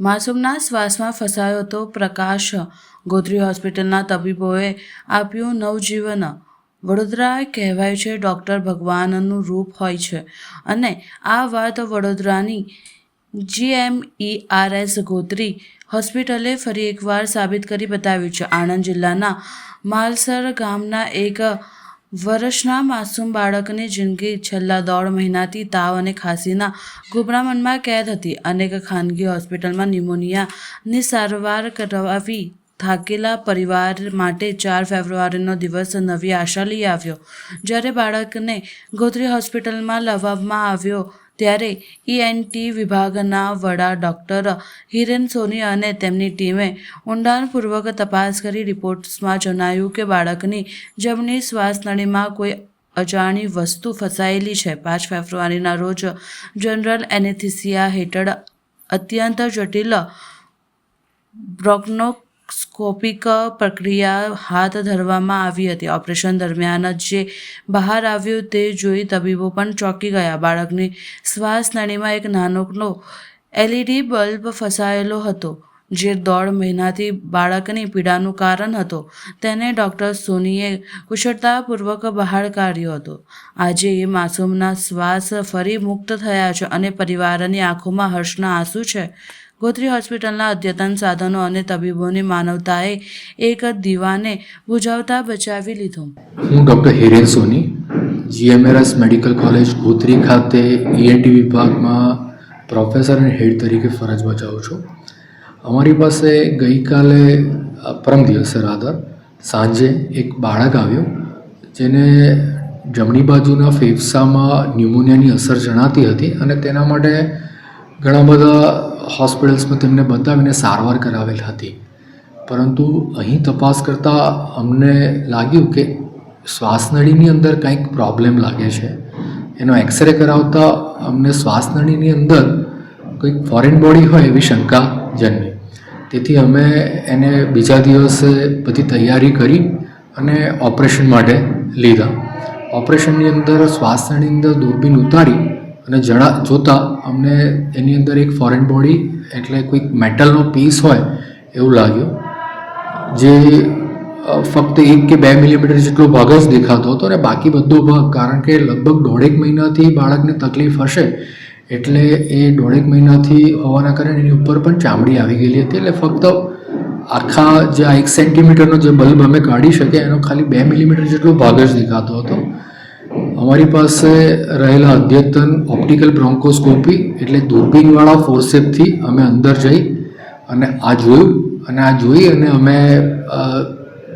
માસૂમના શ્વાસમાં ફસાયો તો પ્રકાશ. ગોત્રી હોસ્પિટલના તબીબોએ આપ્યું નવજીવન. વડોદરા કહેવાય છે ડૉક્ટર ભગવાનનું રૂપ હોય છે. અને આ વાત વડોદરાની જીએમઈઆરએસ ગોત્રી હોસ્પિટલે ફરી એકવાર સાબિત કરી બતાવ્યું છે. આણંદ જિલ્લાના માલસર ગામના એક વર્ષના માસૂમ બાળકની જિંદગી છેલ્લા દોઢ મહિનાથી તાવ અને ખાંસીના ગુભરામણમાં કેદ હતી. અનેક ખાનગી હોસ્પિટલમાં ન્યુમોનિયાની સારવાર કરાવી થાકેલા પરિવાર માટે ચાર ફેબ્રુઆરીનો દિવસ નવી આશા લઈ આવ્યો. જ્યારે બાળકને ગોત્રી હોસ્પિટલમાં લાવવામાં આવ્યો ત્યારે ઈએનટી વિભાગના વડા ડૉક્ટર હિરેન સોની અને તેમની ટીમે ઊંડાણપૂર્વક તપાસ કરી રિપોર્ટ્સમાં જણાવ્યું કે બાળકની જમણી શ્વાસનળીમાં કોઈ અજાણી વસ્તુ ફસાયેલી છે. પાંચ ફેબ્રુઆરીના રોજ જનરલ એનેથિસિયા હેઠળ અત્યંત જટિલ બ્રોક્નોસ્કોપિક પ્રક્રિયા હાથ ધરવામાં આવી હતી. ઓપરેશન દરમિયાન જે બહાર આવ્યું તે જોઈ તબીબો પણ ચોંકી ગયા. બાળકની શ્વાસ નળીમાં એક નાનકડો એલઈડી બલ્બ ફસાયેલો હતો, જે દોઢ મહિનાથી બાળકની પીડાનું કારણ હતો. તેને ડૉક્ટર સોનીએ કુશળતાપૂર્વક બહાર કાઢ્યો હતો. આજે એ માસૂમના શ્વાસ ફરી મુક્ત થયા છે અને પરિવારની આંખોમાં હર્ષના આંસુ છે. ગોત્રી હોસ્પિટલના અદ્યતન સાધનો અને તબીબોની માનવતાએ એક દીવાને બુઝાવતા બચાવી લીધો. હું doctor Hiren Soni, GMERS medical college Gotri ખાતે ઈએનટી વિભાગમાં પ્રોફેસર અને હેડ તરીકે ફરજ બજાવું છું. અમારી પાસે ગઈકાલે પરમ દિવસે રાધર સાંજે એક બાળક આવ્યું, જેને જમણી બાજુના ફેફસામાં ન્યુમોનિયાની અસર જણાતી હતી અને તેના માટે ઘણા બધા હોસ્પિટલ્સમાં તેમને બતાવીને સારવાર કરાવેલ હતી. પરંતુ અહીં તપાસ કરતાં અમને લાગ્યું કે શ્વાસનળીની અંદર કંઈક પ્રોબ્લેમ લાગે છે. એનો એક્સરે કરાવતા અમને શ્વાસનળીની અંદર કંઈક ફોરેન બોડી હોય એવી શંકા જન્મી. તેથી અમે એને બીજા દિવસે બધી તૈયારી કરી અને ઓપરેશન માટે લીધા. ઓપરેશનની અંદર શ્વાસનળીની અંદર દૂરબીન ઉતારી અને જણા, જોતાં અમને એની અંદર એક ફોરેન બોડી એટલે કોઈક મેટલનો પીસ હોય એવું લાગ્યું, જે ફક્ત એક કે બે મિલીમીટર જેટલો ભાગ જ દેખાતો હતો અને બાકી બધો ભાગ, કારણ કે લગભગ દોઢેક મહિનાથી બાળકને તકલીફ હશે, એટલે એ દોઢેક મહિનાથી હોવાના કારણે એની ઉપર પણ ચામડી આવી ગયેલી હતી, એટલે ફક્ત આખા જે આ એક સેન્ટીમીટરનો જે બલ્બ અમે કાઢી શકીએ, એનો ખાલી બે મિલીમીટર જેટલો ભાગ જ દેખાતો હતો. અમારી પાસે રહેલા અદ્યતન ઓપ્ટિકલ બ્રોન્કોસ્કોપી એટલે દૂરબીનવાળા ફોર્સેપથી અમે અંદર જઈ અને આ જોયું અને આ જોઈ અને અમે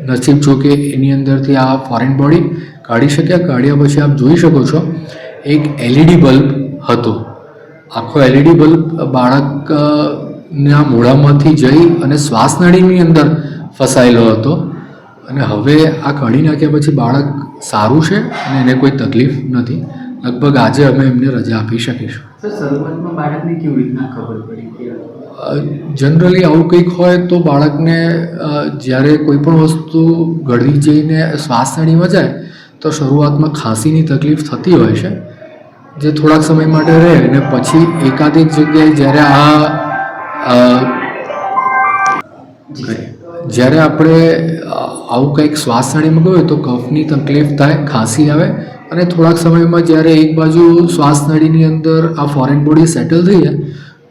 નસીબ છો કે એની અંદરથી આ ફોરેન બોડી કાઢી શક્યા. કાઢ્યા પછી આપ જોઈ શકો છો, એક એલઈડી બલ્બ હતો. આખો એલઈડી બલ્બ બાળકના મોઢામાંથી જઈ અને શ્વાસનળીની અંદર ફસાયેલો હતો. અને હવે આ કાઢી નાખ્યા પછી બાળક સારું છે અને એને કોઈ તકલીફ નથી. લગભગ આજે અમે એમને રજા આપી શકીશું. શરૂઆતમાં બાળકને કેવી રીતના ખબર પડી જનરલી આવું કંઈક હોય તો બાળકને જ્યારે કોઈ પણ વસ્તુ ગળી જઈને શ્વાસણીમાં જાય તો શરૂઆતમાં ખાંસીની તકલીફ થતી હોય છે. જે થોડાક સમય માટે રહે અને પછી એકાધિક જગ્યાએ જ્યારે આ જ્યારે આપણે આવું કંઈક શ્વાસનળીમાં ગયું હોય તો કફની તકલીફ થાય, ખાંસી આવે અને થોડાક સમયમાં જ્યારે એક બાજુ શ્વાસનળીની અંદર આ ફોરેન બોડી સેટલ થઈ જાય,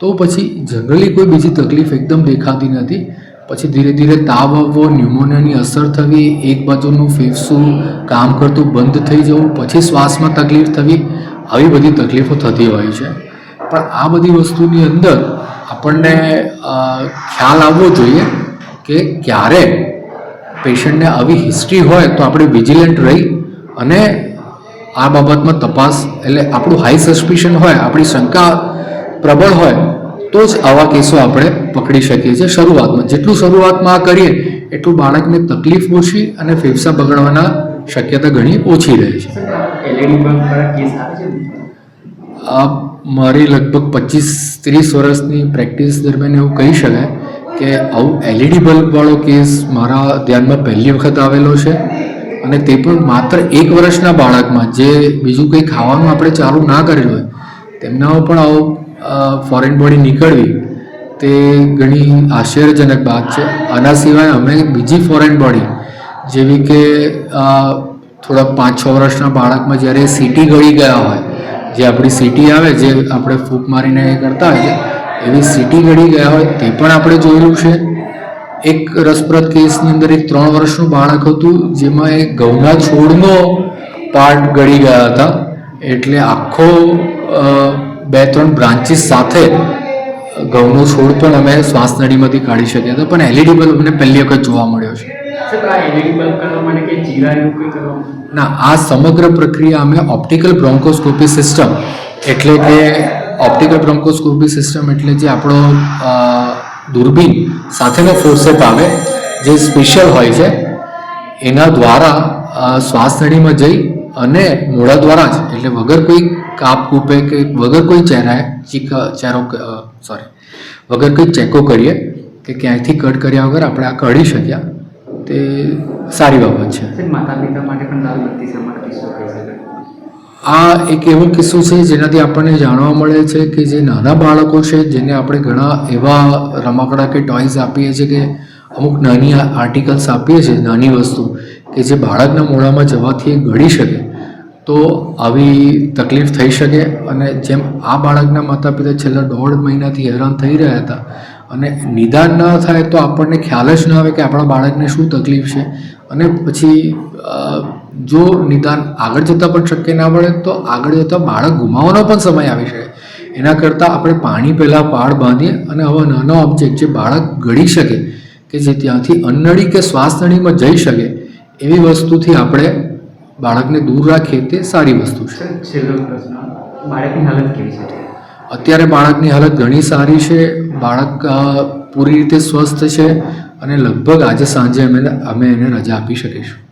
તો પછી જનરલી કોઈ બીજી તકલીફ એકદમ દેખાતી નથી. પછી ધીરે ધીરે તાવ આવવો ન્યુમોનિયાની અસર થવી, એક બાજુનું ફેફસું, કામ કરતું બંધ થઈ જવું, પછી શ્વાસમાં તકલીફ થવી, આવી બધી તકલીફો થતી હોય છે. પણ આ બધી વસ્તુની અંદર આપણને ખ્યાલ આવવો જોઈએ કે ક્યારે પેશન્ટને આવી હિસ્ટ્રી હોય તો આપણે વિજિલન્ટ રહી અને આ બાબતમાં તપાસ એટલે આપણું હાઈ સસ્પિશન હોય આપણી શંકા પ્રબળ હોય તો જ આવા કેસો આપણે પકડી શકીએ છીએ શરૂઆતમાં જેટલું શરૂઆતમાં આ કરીએ એટલું બાળકને તકલીફ ઓછી અને ફેફસા બગડવાના શક્યતા ઘણી ઓછી રહે છે? આ મારી લગભગ પચીસ ત્રીસ વર્ષની પ્રેક્ટિસ દરમિયાન એવું કહી શકાય કે આવું એલઈડી બલ્બવાળો કેસ મારા ધ્યાનમાં પહેલી વખત આવેલો છે અને તે પણ માત્ર એક વર્ષના બાળકમાં. જે બીજું કંઈ ખાવાનું આપણે ચાલુ ના કરેલું હોય, તેમનામાં પણ આવું ફોરેન બોડી નીકળવી, તે ઘણી આશ્ચર્યજનક વાત છે. આના સિવાય અમે બીજી ફોરેન બોડી જેવી કે થોડા પાંચ છ વર્ષના બાળકમાં જ્યારે સીટી ગળી ગયા હોય, જે આપણી સીટી આવે, જે આપણે ફૂંક મારીને એ કરતા હોય એવી સિટી ઘડી ગયા હોય તે પણ આપણે જોયેલું છે. એક રસપ્રદ કેસની અંદર એક ત્રણ વર્ષનું બાળક હતું જેમાં એક ઘઉંના છોડનો પાર્ટ ગળી ગયા હતા. એટલે આખો બે ત્રણ બ્રાન્ચીસ સાથે ઘઉંનો છોડ પણ અમે શ્વાસ નળીમાંથી કાઢી શક્યા હતા. પણ એલઈડી બલ્બ અમને પહેલી વખત જોવા મળ્યો છે. ના આ સમગ્ર પ્રક્રિયા અમે ઓપ્ટિકલ બ્રોન્કોસ્કોપી સિસ્ટમ એટલે કે ઓપ્ટિકલ બ્રોન્કોસ્કોપી સિસ્ટમ એટલે જે આપણો દૂરબીન સાથેનો ફોર્સેપ આવે જે સ્પેશિયલ હોય છે એના દ્વારા અ, શ્વાસ નળીમાં જઈ અને મોડા દ્વારા જ એટલે વગર કોઈ કાપ કૂપે કે વગર કોઈ ચહેરાએ ચીક ચહેરો સોરી વગર કોઈ ચેકો કરીએ કે ક્યાંયથી કટ કર્યા વગર આપણે આ કાઢી શક્યા તે સારી બાબત છે. માતા પિતા માટે પણ લાલ સમાન કિસ્સો કહી શકાય આ એક એવો કિસ્સો છે જેનાથી આપણને જાણવા મળે છે કે જે નાના બાળકો છે જેને આપણે ઘણા એવા રમકડા કે ટોયઝ આપીએ છીએ કે અમુક નાની આર્ટિકલ્સ આપીએ છીએ, નાની વસ્તુ, કે જે બાળકના મોઢામાં જવાથી એ ગળી શકે. તો આવી તકલીફ થઈ શકે અને જેમ આ બાળકના માતા પિતા છેલ્લા દોઢ મહિનાથી હેરાન થઈ રહ્યા હતા અને નિદાન ન થાય તો આપણને ખ્યાલ જ ન આવે કે આપણા બાળકને શું તકલીફ છે અને પછી જો નિદાન આગળ જતાં પણ શક્ય ના પડે તો આગળ જતાં બાળક ગુમાવવાનો પણ સમય આવી શકે. એના કરતાં આપણે પાણી પહેલાં પાળ બાંધીએ અને આવા નાનો ઓબ્જેક્ટ જે બાળક ગળી શકે કે જે ત્યાંથી અન્નળી કે શ્વાસનળીમાં જઈ શકે એવી વસ્તુથી આપણે બાળકને દૂર રાખીએ તે સારી વસ્તુ છે. બાળકની હાલત કેવી છે? અત્યારે બાળકની હાલત ઘણી સારી છે. બાળક પૂરી રીતે સ્વસ્થ છે અને લગભગ આજે સાંજે અમે અમે એને રજા આપી શકીશું.